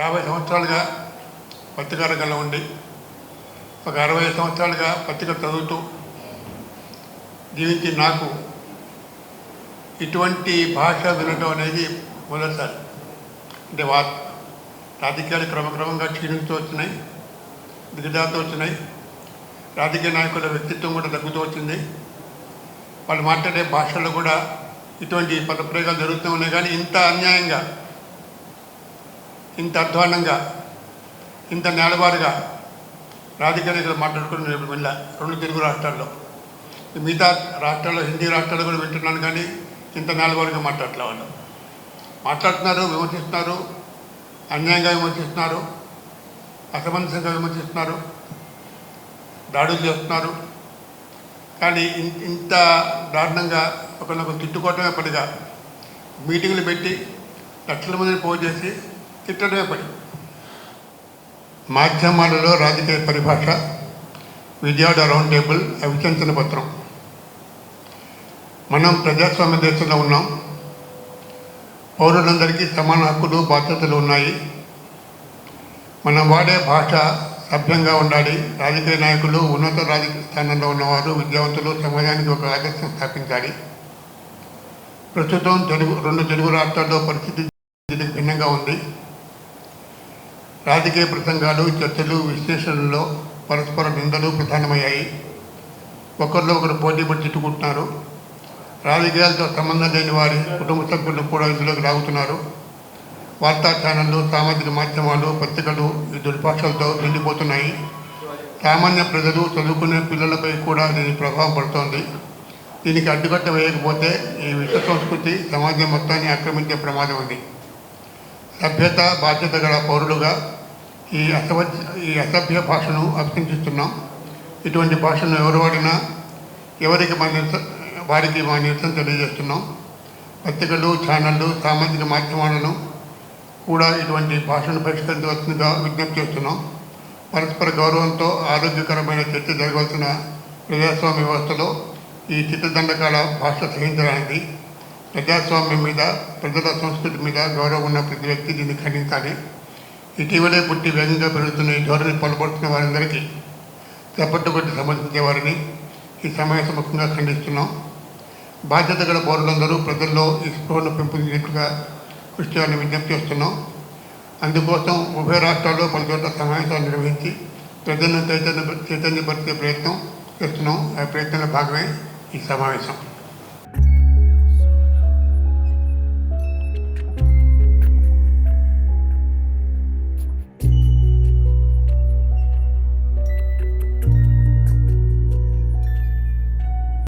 యాభై సంవత్సరాలుగా పత్రికా రంగంలో ఉండి ఒక అరవై సంవత్సరాలుగా పత్రిక చదువుతూ జీవించి నాకు ఇటువంటి భాష వినడం అనేది మొదటిసారి. అంటే వా రాజకీయాలు క్రమక్రమంగా క్షీణిస్తూ వచ్చినాయి దిగజారుతూ వచ్చినాయి. రాజకీయ నాయకుల వ్యక్తిత్వం కూడా తగ్గుతూ వచ్చింది. వాళ్ళు మాట్లాడే భాషల్లో కూడా ఇటువంటి పదప్రయోగాలు జరుగుతూ ఉన్నాయి. కానీ ఇంత అన్యాయంగా ఇంత అధ్వానంగా ఇంత నేలవారుగా రాజకీయ నేతలు మాట్లాడుకుని నేను రెండు తెలుగు రాష్ట్రాల్లో. మిగతా రాష్ట్రాల్లో హిందీ రాష్ట్రాల్లో కూడా వింటున్నాను కానీ ఇంత నేలవారుగా మాట్లాడలే వాళ్ళు. మాట్లాడుతున్నారు విమర్శిస్తున్నారు అన్యాయంగా విమర్శిస్తున్నారు అసమంజసంగా విమర్శిస్తున్నారు దాడులు చేస్తున్నారు. కానీ ఇంత దారుణంగా ఒకరినొకరు తిట్టుకోవటమే పడిగా మీటింగ్లు పెట్టి లక్షల మందిని పోగు చేసి తిట్టడమే మాధ్యమాలలో రాజకీయ పరిభాష విజయవాడ రౌండ్ టేబుల్ అభిచంతన పత్రం. మనం ప్రజాస్వామ్య దేశంలో ఉన్నాం. పౌరులందరికీ సమాన హక్కులు బాధ్యతలు ఉన్నాయి. మనం వాడే భాష సభ్యంగా ఉండాలి. రాజకీయ నాయకులు ఉన్నత రాజకీయ స్థానంలో ఉన్నవారు విద్యావంతులు సమాజానికి ఒక ఆదర్శం స్థాపించాలి. ప్రస్తుతం తెలుగు రెండు తెలుగు రాష్ట్రాల్లో పరిస్థితి భిన్నంగా ఉంది. రాజకీయ ప్రసంగాలు చర్చలు విశ్లేషణల్లో పరస్పర నిందలు ప్రధానమయ్యాయి. ఒకరిలో ఒకరు పోటీ పడి తిట్టుకుంటున్నారు. రాజకీయాలతో సంబంధం లేని వారి కుటుంబ సభ్యులు కూడా ఇందులోకి రాగుతున్నారు వార్తా ఛానళ్ళు సామాజిక మాధ్యమాలు పత్రికలు ఈ దుర్భాషలతో నిండిపోతున్నాయి. సామాన్య ప్రజలు చదువుకునే పిల్లలపై కూడా దీని ప్రభావం పడుతోంది. దీనికి అడ్డుకట్ట వేయకపోతే ఈ విశ్వ సంస్కృతి సమాజం మొత్తాన్ని ఆక్రమించే ప్రమాదం ఉంది. సభ్యత బాధ్యత గల పౌరులుగా ఈ అసభ ఈ అసభ్య భాషను అభ్యర్థిస్తున్నాం ఇటువంటి భాషను ఎవరు వాడినా ఎవరికి మా నిరసన వారికి మా నిరసన తెలియజేస్తున్నాం. పత్రికలు ఛానళ్ళు సామాజిక మాధ్యమాలను కూడా ఇటువంటి భాషను పరిష్కరించవలసిందిగా విజ్ఞప్తి చేస్తున్నాం. పరస్పర గౌరవంతో ఆరోగ్యకరమైన చర్చ జరగవలసిన ప్రజాస్వామ్య వ్యవస్థలో ఈ చిత్రదండకాల భాష సహించడానికి ప్రజాస్వామ్యం మీద ప్రజల సంస్కృతి మీద గౌరవం ఉన్న ప్రతి వ్యక్తి దీన్ని ఖండించాలి. ఇటీవలే పుట్టి వేగంగా పెరుగుతున్న ఈ ధోరణి పాల్పడుతున్న వారందరికీ చప్పట్టు సంబంధించే సమర్థించే వారిని ఈ సమావేశం ముఖ్యంగా ఖండిస్తున్నాం. బాధ్యత గల పౌరులందరూ ప్రజల్లో ఈ స్పృహను పెంపొందినట్లుగా కృషి చేయాలని విజ్ఞప్తి చేస్తున్నాం. అందుకోసం ఉభయ రాష్ట్రాల్లో పలు చోట్ల సమావేశాలు నిర్వహించి ప్రజలను చైతన్య చైతన్యపరిచే ప్రయత్నం చేస్తున్నాం. ఆ ప్రయత్నంలో భాగమే ఈ సమావేశం.